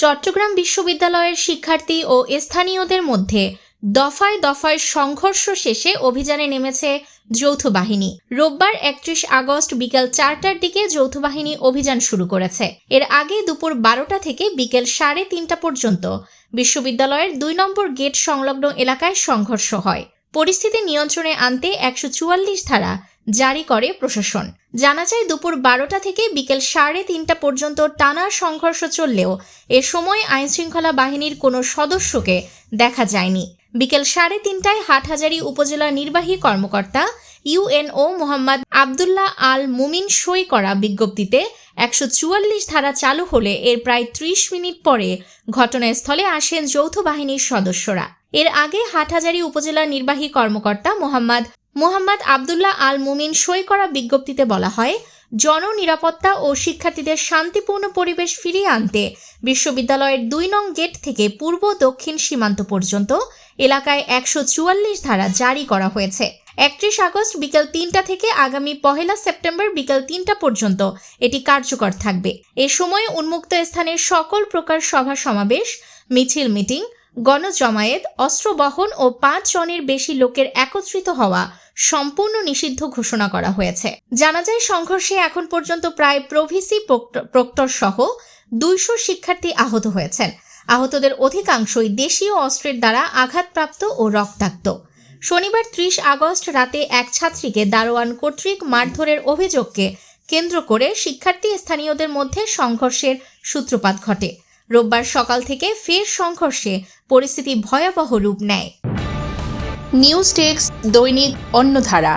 চট্টগ্রাম বিশ্ববিদ্যালয়ের শিক্ষার্থী ও স্থানীয়দের মধ্যে দফায় দফায় সংঘর্ষ শেষে অভিযানে নেমেছে যৌথ বাহিনী। রোববার একত্রিশ আগস্ট বিকেল চারটার দিকে যৌথ বাহিনী অভিযান শুরু করেছে। এর আগে দুপুর বারোটা থেকে বিকেল সাড়ে তিনটা পর্যন্ত বিশ্ববিদ্যালয়ের দুই নম্বর গেট সংলগ্ন এলাকায় সংঘর্ষ হয়। পরিস্থিতি নিয়ন্ত্রণে আনতে একশো চুয়াল্লিশ ধারা জারি করে প্রশাসন। জানা যায়, দুপুর বারোটা থেকে বিকেল সাড়ে তিনটা পর্যন্ত টানা সংঘর্ষ চললেও এ সময় আইনশৃঙ্খলা বাহিনীর কোনো সদস্যকে দেখা যায়নি। বিকেল সাড়ে তিনটায় হাটহাজারী উপজেলা নির্বাহী কর্মকর্তা ইউএনও মোহাম্মদ আবদুল্লাহ আল মুমিন সই করা বিজ্ঞপ্তিতে একশো চুয়াল্লিশ ধারা চালু হলে এর প্রায় ত্রিশ মিনিট পরে ঘটনাস্থলে আসেন যৌথ বাহিনীর সদস্যরা। এর আগে হাটহাজারী উপজেলা নির্বাহী কর্মকর্তা মোহাম্মদ মোহাম্মদ আবদুল্লাহ আল মুমিন সই করা বিজ্ঞপ্তিতে বলা হয়, জননিরাপত্তা ও শিক্ষার্থীদের শান্তিপূর্ণ পরিবেশ ফিরিয়ে আনতে বিশ্ববিদ্যালয়ের দুই নং গেট থেকে পূর্ব দক্ষিণ সীমান্ত পর্যন্ত এলাকায় একশো চুয়াল্লিশ ধারা জারি করা হয়েছে। একত্রিশ আগস্ট বিকেল তিনটা থেকে আগামী পহেলা সেপ্টেম্বর বিকেল তিনটা পর্যন্ত এটি কার্যকর থাকবে। এ সময় উন্মুক্ত স্থানের সকল প্রকার সভা সমাবেশ মিছিল মিটিং গণজমায়েত অস্ত্র বহন ও পাঁচ জনের বেশি লোকের একত্রিত হওয়া সম্পূর্ণ নিষিদ্ধ ঘোষণা করা হয়েছে। জানা যায়, সংঘর্ষে এখন পর্যন্ত প্রায় প্রভিসি প্রক্টর সহ দুইশো শিক্ষার্থী আহত হয়েছেন। আহতদের অধিকাংশই দেশীয় অস্ত্রের দ্বারা আঘাতপ্রাপ্ত ও রক্তাক্ত। শনিবার ত্রিশ আগস্ট রাতে এক ছাত্রীকে দারোয়ান কর্তৃক মারধরের অভিযোগকে কেন্দ্র করে শিক্ষার্থী স্থানীয়দের মধ্যে সংঘর্ষের সূত্রপাত ঘটে। রোববার সকাল থেকে ফের সংঘর্ষে পরিস্থিতি ভয়াবহ রূপ নেয়। নিউজ ডেস্ক দৈনিক অন্যধারা